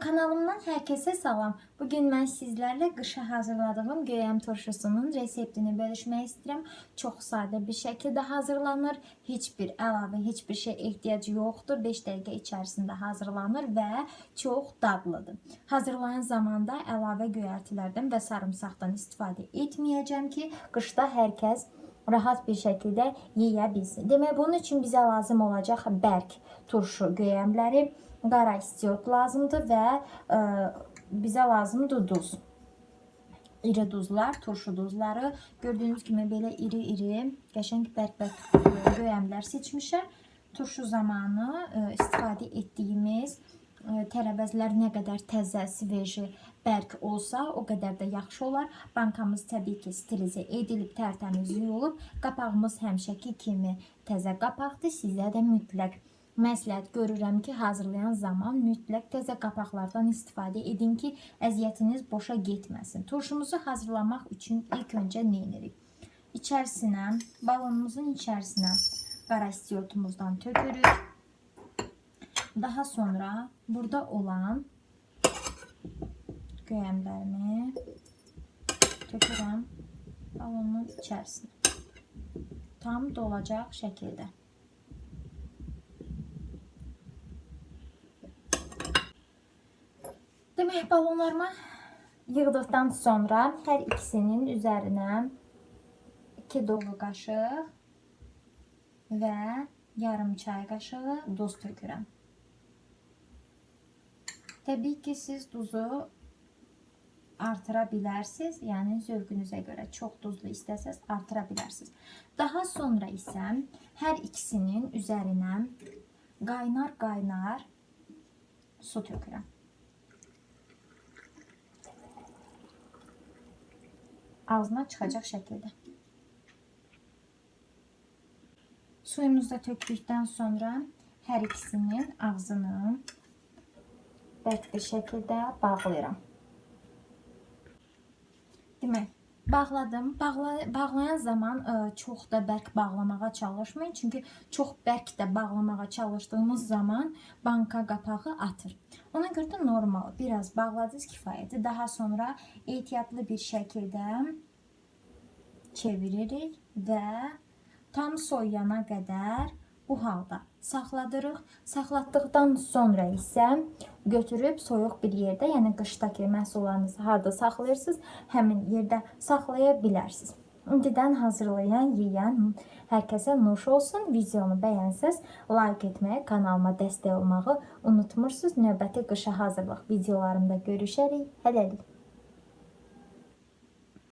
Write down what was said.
Kanalımdan herkese salam. Bugün mən sizlərlə qışa hazırladığım göyəm turşusunun reseptini bölüşmək istəyirəm. Çox sadə bir şəkildə hazırlanır. Heç bir əlavə, heç şey ehtiyac yoxdur. 5 dəqiqə içərisində hazırlanır və çox dadlıdır. Hazırlayan zamanda əlavə göyərtilərdən və sarımsaqdan istifadə etməyəcəm ki, qışda hər rahat bir şəkildə yeyə bilsin. Demək bunun üçün bizə lazım olacaq bərk turşu göyəmləri, qara istiot lazımdır və ə, bizə lazımdır duz. İri duzlar, turşu duzları. Gördüyünüz kimi belə iri-iri, qəşəng bərk-bərk göyəmlər seçmişəm. Turşu zamanı ə, istifadə etdiyimiz ə, tərəvəzlər nə qədər təzə, sveji, bərk olsa, o qədər də yaxşı olar. Bankamız təbii ki, sterilizə edilib, tərtəmiz yuyulub. Qapağımız həmişəki kimi təzə qapaqdır. Sizə də mütləq məsləhət görürəm ki, hazırlayan zaman mütləq təzə qapaqlardan istifadə edin ki, əziyyətiniz boşa getməsin. Turşumuzu hazırlamaq üçün ilk öncə nə edirik? İçərisinə, balonumuzun içərisinə qara istiotumuzdan tökürük. Daha sonra burada olan göyəmlərimi tökürəm balonun içərisinə. Tam dolacaq şəkildə. Demək balonlarımı yığdıqdan sonra hər ikisinin üzərinə 2 dolu qaşıq və yarım çay qaşığı duz tökürəm. Təbii ki, siz duzu artıra bilərsiniz. Yəni zövqünüzə görə çox duzlu istəsəz artıra bilərsiniz. Daha sonra isə hər ikisinin üzərinə qaynar-qaynar su tökürəm. ağzına çıxacaq şəkildə. Suyumuzu da tökdükdən sonra hər ikisinin ağzını bərk bir şəkildə bağlayıram. Demək, bağladım. Bağla, bağlayan zaman ə, çox da bərk bağlamağa çalışmayın. Çünki çox bərk də bağlamağa çalışdığımız zaman banka qapağı atır. Ona görə də normal, biraz bağladınız kifayətdir. Daha sonra ehtiyatlı bir şəkildə çeviririk və tam soyuyana qədər bu halda saxladırıq. Saxlatdıqdan sonra isə götürüb soyuq bir yerdə, yəni qışdakı məhsullarınızı harda saxlayırsınız, həmin yerdə saxlaya bilərsiniz. İndidən hazırlayan, yeyən hər kəsə nuş olsun. Videonu bəyənsəz like etməyi, kanalıma dəstək olmağı unutmursunuz. Növbəti qışa hazırlıq videolarımda görüşərik. Hələlik.